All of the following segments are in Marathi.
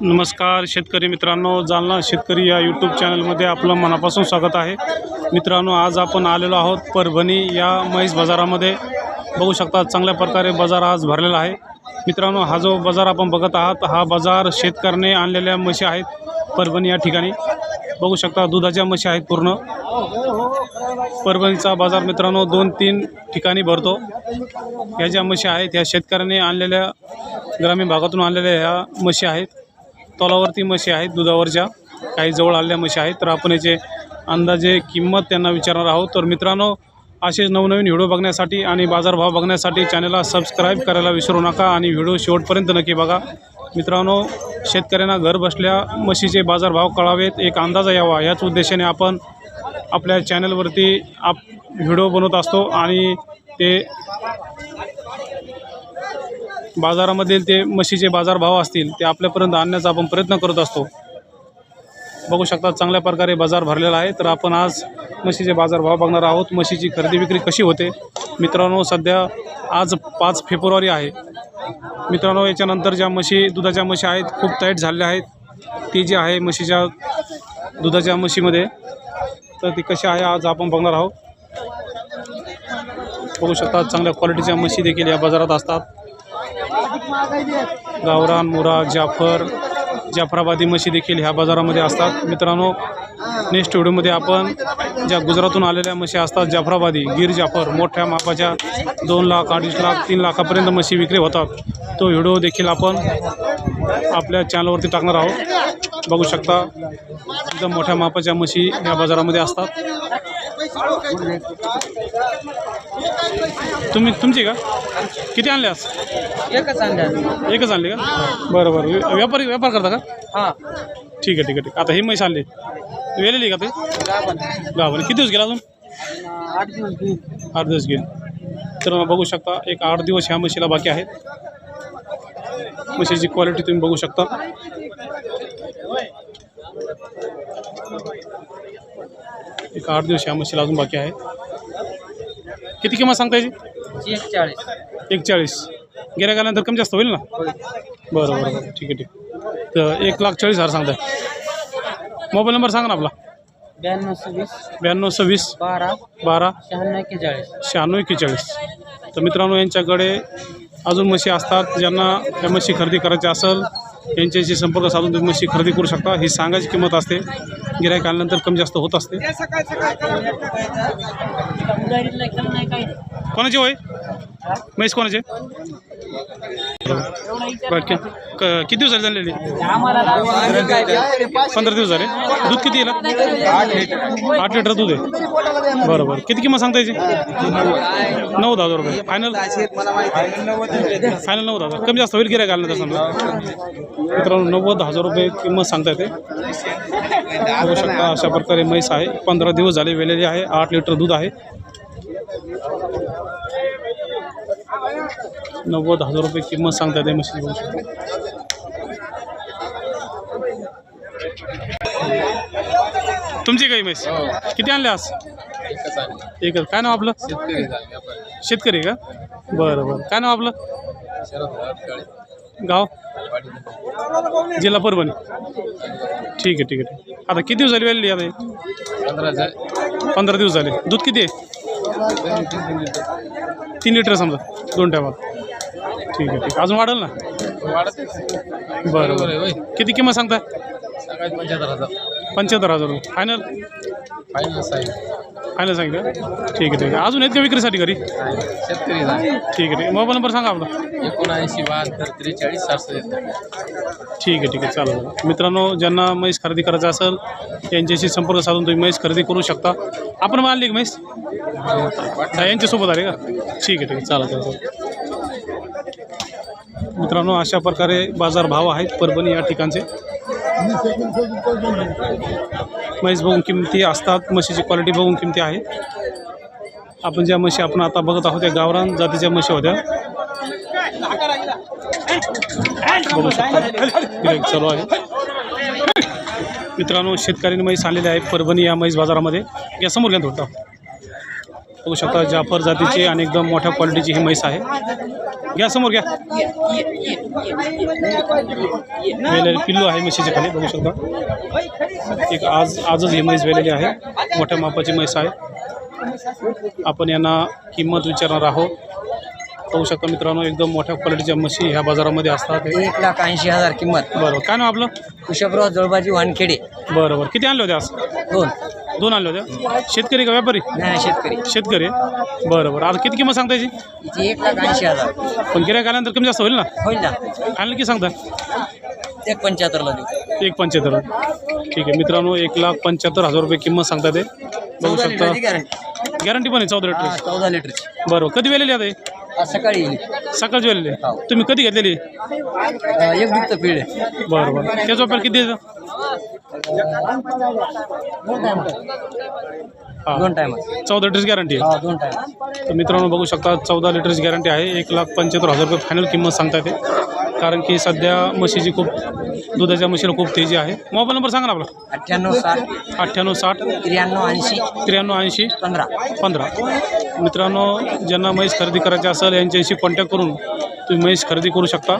नमस्कार शेतकरी मित्रांनो जालना शेतकरी या यूट्यूब चॅनलमध्ये आपलं मनापासून स्वागत आहे. मित्रांनो आज आपण आलेलो आहोत परभणी या म्हैस बाजारामध्ये. बघू शकता चांगल्या प्रकारे बाजार आज भरलेला आहे. मित्रांनो हा जो बाजार आपण बघत आहात हा बाजार शेतकऱ्याने आणलेल्या म्हशी आहेत परभणी या ठिकाणी. बघू शकता दुधाच्या म्हशी आहेत पूर्ण. परभणीचा बाजार मित्रांनो दोन तीन ठिकाणी भरतो. ह्या ज्या म्हशी आहेत ह्या शेतकऱ्याने आणलेल्या ग्रामीण भागातून आणलेल्या ह्या म्हशी आहेत. तोलावरती म्हशी आहेत दुधावरच्या काही जवळ आलेल्या म्हशी आहेत. तर आपण याचे अंदाजे किंमत त्यांना विचारणार आहोत. तर मित्रांनो असेच नवनवीन व्हिडिओ बघण्यासाठी आणि बाजारभाव बघण्यासाठी चॅनलला सबस्क्राईब करायला विसरू नका आणि व्हिडिओ शेवटपर्यंत नक्की बघा. मित्रांनो शेतकऱ्यांना घर बसल्या म्हशीचे बाजारभाव कळावेत एक अंदाज यावा. याच उद्देशाने आपण आपल्या चॅनलवरती आप व्हिडिओ बनवत असतो आणि ते बाजारामधील ते म्हशीचे बाजारभाव असतील ते आपल्यापर्यंत आणण्याचा आपण प्रयत्न करत असतो. बघू शकता चांगल्या प्रकारे बाजार भरलेला आहे. तर आपण आज म्हशीचे बाजारभाव बघणार आहोत. म्हशीची खरेदी विक्री कशी होते? मित्रांनो सध्या आज पाच फेब्रुवारी आहे. मित्रांनो याच्यानंतर ज्या म्हशी दुधाच्या म्हशी आहेत खूप टाईट झालेल्या आहेत. ती जी आहे म्हशीच्या दुधाच्या म्हशीमध्ये तर ती कशी आहे आज आपण बघणार आहोत. बघू शकता चांगल्या क्वालिटीच्या म्हशी देखील या बाजारात असतात. गावरान मुरा जाफर जाफराबादी म्हशी देखील ह्या बाजारामध्ये असतात. मित्रांनो नेक्स्ट व्हिडिओमध्ये आपण ज्या गुजरातून आलेल्या म्हशी असतात जाफराबादी गिर जाफर मोठ्या मापाच्या दोन लाख अडीच लाख तीन लाखापर्यंत म्हशी विक्री होतात. तो व्हिडिओ देखील आपण आपल्या चॅनलवरती टाकणार आहोत. बघू शकता एकदम मोठ्या मापाच्या म्हशी या बाजारामध्ये असतात. तुम्ही? तुमची का? किती आणले आज? एकच अंदाज एकच आणली का? बरं बरं. व्य- व्यापारी व्यापार करता का? हा. ठीक आहे ठीक आहे ठीक आहे. आता ही म्हैस आणली. वेलेली का ते? गावाने किती दिवस गेला अजून? आठ दिवस घेऊ आठ दिवस गेले. तर बघू शकता एक आठ दिवस ह्या म्हशीला बाकी आहेत. म्हशीची क्वालिटी तुम्ही बघू शकता. एक आठ दिवस ह्या म्हशीला अजून बाकी आहे. किती किंमत सांगता याची एक चाळीस एक चाळीस गिऱ्हाईक आल्यानंतर कमी जास्त होईल ना? बरं बरं बरं. ठीक आहे ठीक. तर एक लाख चाळीस हजार सांगताय. मोबाईल नंबर सांगा ना आपला. ब्याण्णव सव्वीस. ब्याण्णव सव्वीस. बारा. बारा. शहाण्णव एक्केचाळीस. शहाण्णव एक्केचाळीस. तर मित्रांनो यांच्याकडे अजून म्हशी असतात. ज्यांना त्या म्हशी खरेदी करायच्या असेल यांच्याशी संपर्क साधून तुम्ही म्हशी खरेदी करू शकता. ही सांगायची किंमत असते. गिऱ्हाईक आल्यानंतर कमी जास्त होत असते. कोणाचे होय? म्हैस कोणाचे? बरं कि- क- किती दिवस झाले झालेली पंधरा दिवस झाले. दूध किती येईल आठ लिटर दूध आहे. बरं बरं. किती किंमत सांगता याची नऊ दहा हजार रुपये. फायनल फायनल नऊ हजार. कमी जास्त होईल गिऱ्हाईक आलं तसं समजा. मित्रांनो नव्वद हजार रुपये किंमत सांगता येते. बघू शकता अशा प्रकारे म्हैस आहे. पंधरा दिवस झाले वेलेली आहे. आठ लिटर दूध आहे. नव्वद हजार रुपये किंमत सांगता येते म्हशी बघू शकता. तुमची काही म्हैस? किती आणले आज? एकच काय नाव आपलं? शेतकरी का? बरं बरं. काय नाव आपलं? गाव? जिल्हा परभणी. ठीक आहे ठीक आहे. ठीक आहे. आता किती दिवस झाले वेळेली आता हे? पंधरा दिवस झाले. दूध किती आहे? तीन लिटर समजा दोन टायमात. ठीक आहे ठीक आहे. अजून वाढेल ना? बरं बरं. किती किंमत सांगता पंच्याहत्तर हजार. पंच्याहत्तर हजार फायनल फायनल साईज फायनल सांगितलं? ठीक आहे ठीक आहे. अजून आहेत का विक्रीसाठी घरी? ठीक शेतकरी आहे ठीक आहे. मोबाईल नंबर सांगा आपला. एकोणऐंशी बहात्तर त्रेचाळीस सातशे ठीक आहे ठीक आहे. चालेल. मित्रांनो ज्यांना म्हैस खरेदी करायचं असेल यांच्याशी संपर्क साधून तुम्ही म्हैस खरेदी करू शकता. आपण मग आणली का म्हैस? हा, यांच्यासोबत आले का? ठीक आहे ठीक आहे. चालेल चालेल. मित्रांनो अशा प्रकारे बाजारभाव आहेत परभणी या ठिकाणचे. म्हैस बघून किमती असतात म्हशीची क्वालिटी बघून किमती आहे आपण ज्या म्हशी आपण आता बघत आहोत त्या गावरान जातीच्या म्हशी होत्या. बघू शकता. चालू आहे. मित्रांनो शेतकऱ्यांनी म्हैस आलेली आहे परभणी या म्हैस बाजारामध्ये. या समोर घ्या थोडं बघू शकता जाफर जातीची आणि एकदम मोठ्या क्वालिटीची ही म्हैस आहे. घ्या समोर घ्या. वेलेली पिल्लू आहे म्हशीच्या खाली बघू शकता. एक आज आजच ही म्हैस वेलेली आहे. मोठ्या मापाची म्हैस आहे. आपण यांना किंमत विचारणार आहोत. पाहू शकता मित्रांनो एकदम मोठ्या क्वालिटीच्या म्हशी ह्या बाजारामध्ये असतात. एक लाख ऐंशी हजार किंमत. बरं काय नाव आपलं? कुशबराव जळबाजी वानखेडे. बरं बरं किती आणले होते आज? दोन. दोन आणले होते? शेतकरी का व्यापारी? नाही शेतकरी. शेतकरी? बरं बरं. आता किती किंमत सांगता याची? हिची एक लाख ऐंशी हजार. पण गिरायक आल्यानंतर कमी जास्त होईल ना? होईल ना. आणलं की सांगता? एक पंच्याहत्तरला देऊ. एक पंच्याहत्तर. ठीक आहे मित्रांनो एक लाख पंच्याहत्तर हजार रुपये किंमत सांगता ते. बघू चौदा शकता. लिटरची गॅरंटी गॅरंटी पण आहे चौदा हा लिटर चौदा लिटरची बरोबर कधी वेलेली आता हे? आज सकाळी येईल. सकाळची आहे. हो. तुम्ही कधी घेतलेली? अं, एक दुग्ध पिळ आहे. बरं बरं. त्याचं आपल्याला किती द्यायचं दोन चौदा लिटरची गॅरंटी आहे. हा दोन तर मित्रांनो बघू शकता चौदा लिटरची गॅरंटी आहे. एक लाख पंच्याहत्तर हजार रुपये फायनल किंमत सांगता येते कारण की सध्या म्हशीची खूप दुधाच्या म्हशीला खूप तेजी आहे. मोबाईल नंबर सांगा ना आपला. अठ्ठ्याण्णव साठ. अठ्ठ्याण्णव साठ. त्र्याण्णव ऐंशी. त्र्याण्णव ऐंशी. पंधरा. पंधरा. मित्रांनो ज्यांना म्हैस खरेदी करायची असेल यांच्याशी कॉन्टॅक्ट करून तुम्ही म्हैस खरेदी करू शकता.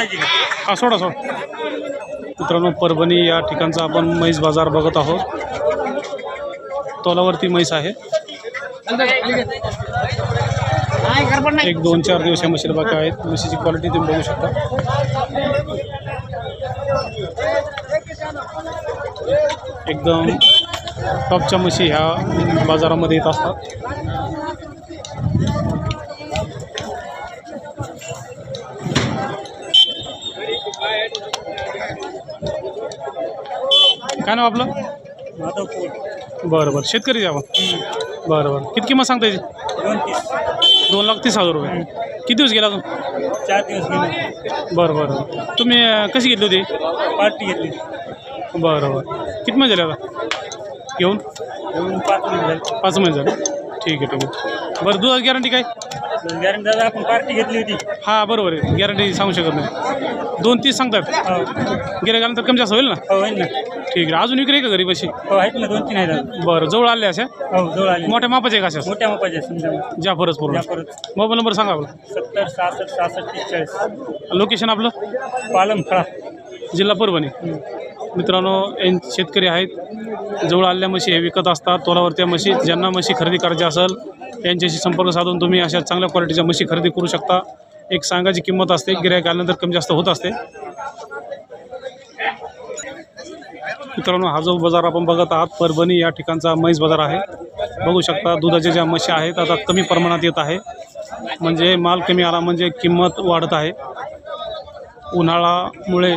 हा सोडा सोडा. मित्रांनो परभणी या ठिकाणचा आपण म्हैस बाजार बघत आहोत. तोलावरती म्हैस आहे. एक दोन चार दिवस या म्हशीला बाकी आहेत. म्हशीची क्वालिटी तुम्ही बघू शकता. एकदम टॉपच्या म्हशी ह्या बाजारामध्ये येत असतात. काय नाव आपलं? बरं बरं. शेतकरी आपण? बरं बरं. किती किंमत सांगता याची दोन लाख तीस हजार रुपये. किती दिवस गेला अजून? चार दिवस गेले. बरं बरं. तुम्ही अं, कशी घेतली होती? पार्टी घेतली. बरं बरं. किती महिने झाले आता? घेऊन पाच मिनिट पाच महिने झाले. ठीक आहे ठीक आहे. बरं दुधाची गॅरंटी काय? गॅरंटी दादा आपण पार्टी घेतली होती. हां बरोबर आहे. गॅरंटी सांगू शकत नाही. दोन तीस सांगतात. गिरायकानंतर कमी जास्त होईल ना? हो होईल ना. ठीक आहे. अजून विक्री आहे का घरी पैसे हो आहेत ना दोन तीन आहेत बरं जवळ आले अशा? हो जवळ आले. मोठ्या मापाचे आहे का अशा? मोठ्या मापाचे समजा. ज्या परत पूर्ण. परत मोबाईल नंबर सांगा आपला. सत्तर सहासष्ट सहासष्ट तीस लोकेशन आपलं? पालम खळा जिल्हा परभणी. मित्रांनो शेतकरी आहेत जवळ आलेल्या म्हशी हे विकत असतात तोलावरच्या म्हशी ज्यांना म्हशी खरेदी करायची असेल यांच्याशी संपर्क साधून तुम्ही अशा चांगल्या क्वालिटीच्या म्हशी खरेदी करू शकता. एक सांगायची किंमत असते गिरायक आल्यानंतर कमी जास्त होत असते. मित्रांनो हा जो बाजार आपण बघत आहात परभणी या ठिकाणचा म्हैस बाजार आहे. बघू शकता दुधाच्या ज्या म्हशी आहेत आता कमी प्रमाणात येत आहे. म्हणजे माल कमी आला म्हणजे किंमत वाढत आहे. उन्हाळामुळे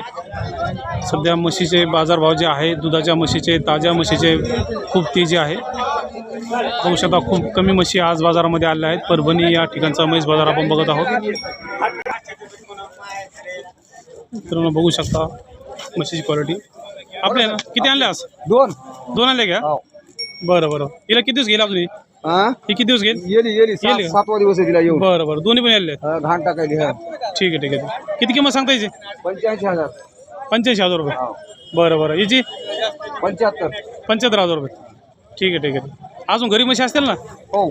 सध्या म्हशीचे बाजारभाव जे आहे दुधाच्या म्हशीचे ताज्या म्हशीचे खूप तेजी आहे. पाहू शकता खूप कमी म्हशी आज बाजारामध्ये आल्या आहेत. परभणी या ठिकाणचा म्हैस बाजार आपण बघत आहोत. मित्रांनो बघू शकता म्हशीची क्वालिटी आपले ना किती आणले आज? दोन. दोन आणले का? हो. बरं बरं. हिला किती दिवस गेले अजून ही हा ही किती दिवस येली येली सात- येली. सातवा दिवस आहे तिला येऊन. बरं बरं. दोन्ही पण हा, घाण टाकायली हा. ठीक आहे ठीक आहे. किती किंमत सांगता याची पंच्याऐंशी हजार. पंच्याऐंशी हजार रुपये. हो. बरं बरं. याची पंच्याहत्तर. पंच्याहत्तर हजार रुपये. ठीक आहे ठीक आहे. अजून घरी म्हशी असतील ना? हो.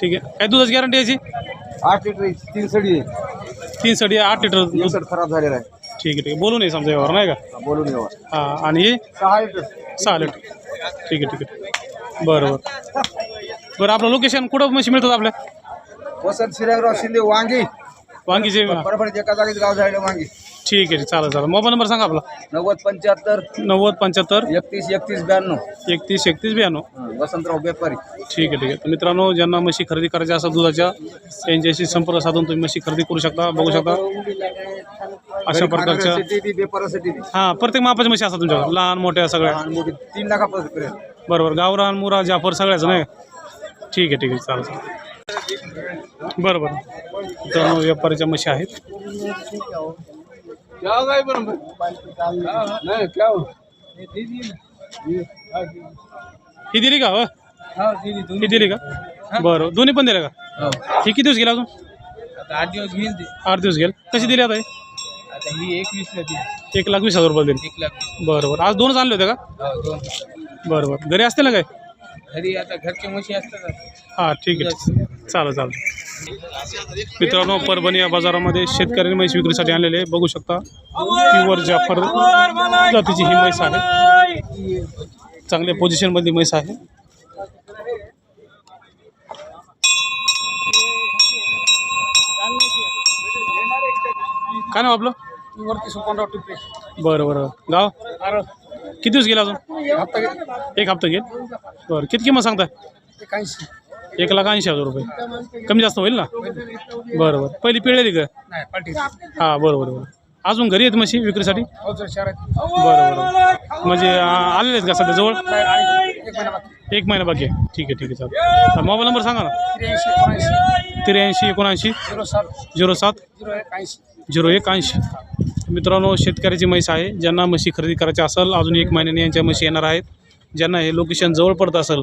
ठीक आहे. काय दुधाची गॅरंटी याची? आठ लिटर तीन सडी आहे. तीन सडी आठ लिटर दूध. सड खराब झालेला आहे. ठीक आहे ठीक आहे. बोलू नये समजा यावर नाही का? बोलून येऊ हां आणि हे? सहा लिटर. सहा लिटर. ठीक आहे ठीक आहे. बरं बरं. बरं आपलं लोकेशन कुठं म्हशी मिळतात आपल्या? वसंत शिरागराव शिंदे वांगी. वांगीचे. परभणीत एका जागेत गाव झालेलं वांगी. ठीक आहे चालेल चालेल. मोबाईल नंबर सांगा आपला. नव्वद पंच्याहत्तर. नव्वद पंच्याहत्तर. एकतीस एकतीस ब्याण्णव. एकतीस एकतीस ब्याण्णव. हा, वसंतराव बेपारी. ठीक आहे ठीक आहे. तर मित्रांनो ज्यांना म्हशी खरेदी करायची असेल दुधाच्या त्यांच्याशी संपर्क साधून तुम्ही म्हशी खरेदी करू शकता बघू शकता. अशा प्रकारच्या ती, ती. हां प्रत्येक मापाच्या म्हशी असतात तुमच्याकडे लहान मोठ्या सगळ्या. लहान मोठी तीन लाखापर्यंत. बरोबर गावरान मुरा जाफर सगळ्याच नाही ठीक आहे ठीक आहे चालेल चालेल. बरं बरं मित्रांनो व्यापाऱ्याच्या म्हशी आहेत. ही दिली का हो? ही दिली का? बरं दोन्ही पण दिल्या का? ही। किती दिवस गेला अजून? आठ दिवस घेईल ते. आठ दिवस गेल. कशी दिली आता हे? आता ही एक लाख वीस हजार रुपये दिली. एक लाख. बरं बरं. आज दोनच आणले होते का? हो दोन. बरं बरं. घरी असते ना काय? घरी आता घरच्या म्हशी असतात हां ठीक आहे. चालेल चालेल. मित्रांनो परभणी या बाजारामध्ये शेतकऱ्यांनी म्हैस विक्रीसाठी आणलेले बघू शकता प्युअर जाफर जातीची ही म्हैस आहे. चांगल्या पोझिशनमध्ये म्हैस आहे. काय नाव आपलं? वरती सुपनराव बरं बरं. गाव? किती दिवस गेला अजून? एक हप्ता गेल. बरं किती किंमत सांगताय? एकाऐंशी एक लाख ऐंशी हजार रुपये. कमी जास्त होईल ना? बरं बरं. पहिली पिळलेली का? हां बरं बरं बरं. अजून घरी आहेत म्हशी विक्रीसाठी? शहरात. बरं बरं म्हणजे आलेले आहेत का सध्या जवळ? एक महिना बाकी. आहे. ठीक आहे ठीक आहे चालेल. मोबाईल नंबर सांगा ना. त्र्याऐंशी एकोणऐंशी. झिरो सात. झिरो सात. झिरो एक ऐंशी. झिरो एक ऐंशी. मित्रांनो शेतकऱ्याची म्हैस आहे. ज्यांना म्हशी खरेदी करायची असेल अजून एक महिन्याने यांच्या म्हशी येणार आहेत. ज्यांना हे लोकेशन जवळ पडत असेल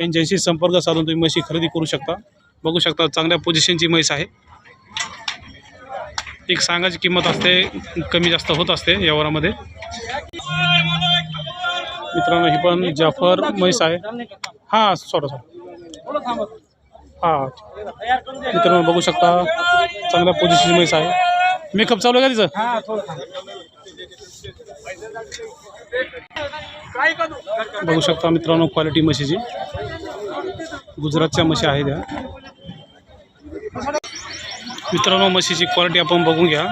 यांच्याशी संपर्क साधून तुम्ही म्हशी खरेदी करू शकता. बघू शकता चांगल्या पोझिशनची म्हैस आहे. एक सांगायची किंमत असते कमी जास्त होत असते व्यवहारामध्ये. मित्रांनो ही पण जाफर म्हैस आहे. हां सॉरी सॉरी हां. मित्रांनो बघू शकता चांगल्या पोझिशनची म्हैस आहे. मेकअप चालू आहे का तिचं? बघू शकता मित्रांनो क्वालिटी म्हशीची. गुजरातच्या म्हशी आहेत ह्या. मित्रांनो म्हशीची क्वालिटी आपण बघून घ्या.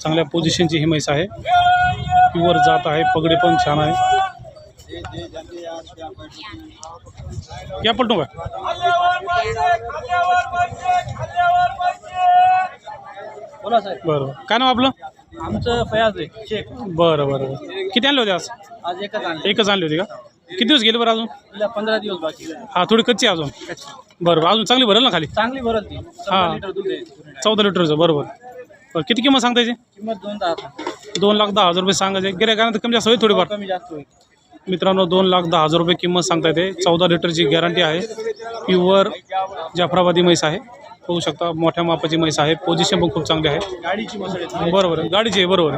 चांगल्या पोझिशनची ही म्हैस आहे. प्युअर जात आहे पगडी पण छान आहे. या पलटू का बोला साहेब. बरं. काय नाव आपलं? आमचं फयाज आहे शेख. बरं बरं बरं. किती आणले होते आज? आज एकच आणले. एकच आणली होती का? किती दिवस गेले बरं अजून? तिला पंधरा दिवस बाकी आहे. हा थोडी कच्ची आहे अजून. बरं बरं. अजून चांगली भरेल ना खाली? चांगली भरल ती. हा. चौदा लिटर दूध आहे. चौदा लिटरचं बरोबर बरं. किती किंमत सांगता याची? किंमत दोन दहा दोन लाख दहा हजार रुपये सांगायचे. गिऱ्हाईकांना तर कमी जास्त होईल थोडीफार? कमी जास्त होईल. मित्रांनो दोन लाख दहा हजार रुपये किंमत सांगता येते. चौदा लिटरची गॅरंटी आहे. प्युअर जाफराबादी म्हैस आहे. बघू शकता. मोठ्या मापाची म्हैस आहे. पोझिशन पण खूप चांगली आहे. बरोबर गाडीची आहे बरोबर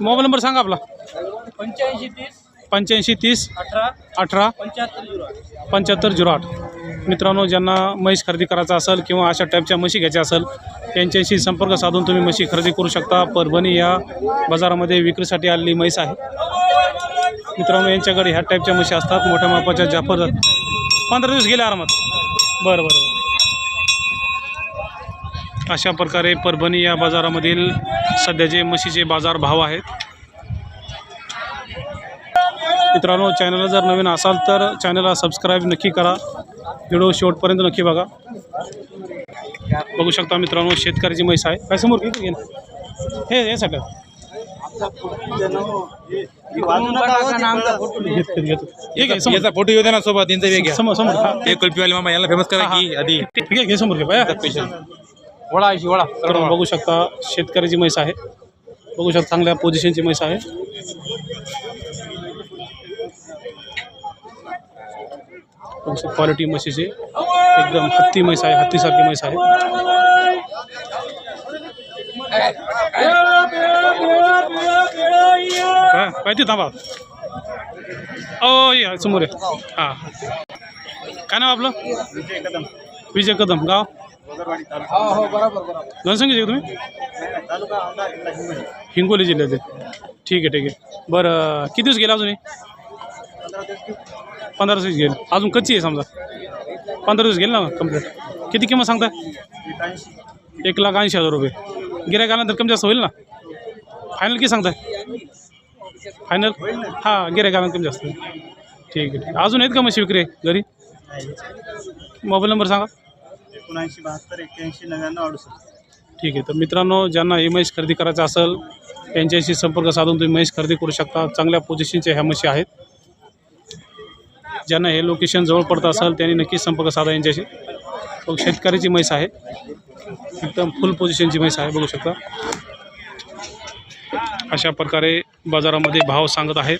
मोबाईल नंबर सांगा आपला. पंच्याऐंशी तीस पंच्याऐंशी तीस अठरा अठरा पंच्याहत्तर झिरो आठ. मित्रांनो ज्यांना म्हैस खरेदी करायचा असेल किंवा अशा टाईपच्या म्हशी घ्यायच्या असेल यांच्याशी संपर्क साधून तुम्ही म्हशी खरेदी करू शकता. परभणी या बाजारामध्ये विक्रीसाठी आलेली म्हैस आहे. मित्रांनो यांच्याकडे ह्या टाईपच्या म्हशी असतात. मोठ्या मापाच्या जाफर पंधरा दिवस गेले आरामात. बरं बरं बरं. अशा प्रकारे परभणी या बाजारामधील सध्याचे म्हशीचे बाजार भाव आहेत. मित्रांनो चॅनलला जर नवीन असाल तर चॅनलला सबस्क्राईब नक्की करा. व्हिडिओ शेवटपर्यंत नक्की बघा. बघू शकता मित्रांनो शेतकऱ्याची म्हैस आहे. काय समोर. हे हे सगळं. ठीक आहे याचा फोटो येऊ दे ना सोबत यांचा वेग समोर समोर. ते मामा याला फेमस करा की आधी. ठीक आहे घे समोर घे बाया वडा अशी वडा मित्रांनो, बघू शकता शेतकऱ्याची म्हैस आहे. बघू शकता चांगल्या पोझिशनची म्हैस आहे. बघू शकता क्वालिटी म्हशीची. एकदम हत्ती म्हैस आहे हत्तीसारखी म्हैस आहे. काय? काय ते थांबा. ओ या समोर आहे हां. काय नाव आपलं? विजय कदम गाव? हो बरोबर बरोबर. जनसंख्येचे का तुम्ही? हिंगोली. जिल्ह्याचे ठीक आहे ठीक आहे. बरं किती दिवस गेला अजून हे? पंधरा दिवस गेले. अजून कच्ची आहे समजा. पंधरा दिवस गेले ना कंप्लीट किती किंमत सांगताय एक लाख ऐंशी हजार रुपये. गिरायक आल्यानंतर कमी जास्त होईल ना? फायनल किती सांगताय? फायनल हां गिरायक आल्यानंतर कमी जास्त. होईल ठीक आहे ठीक आहे. अजून आहेत का म्हशी विक्री घरी? मोबाईल नंबर सांगा. एकोणऐंशी बहात्तर एक्क्याऐंशी नव्याण्णव अडुसष्ट. ठीक आहे. तर मित्रांनो ज्यांना ही म्हैस खरेदी करायचं असेल त्यांच्याशी संपर्क साधून तुम्ही म्हैस खरेदी करू शकता. चांगल्या पोझिशनच्या ह्या म्हशी आहेत. ज्यांना हे लोकेशन जवळ पडतं असेल त्यांनी नक्कीच संपर्क साधा यांच्याशी. तो शेतकऱ्याची म्हैस आहे. एकदम फुल पोझिशनची म्हैस आहे बघू शकता. अशा प्रकारे बाजारामध्ये भाव सांगत आहेत.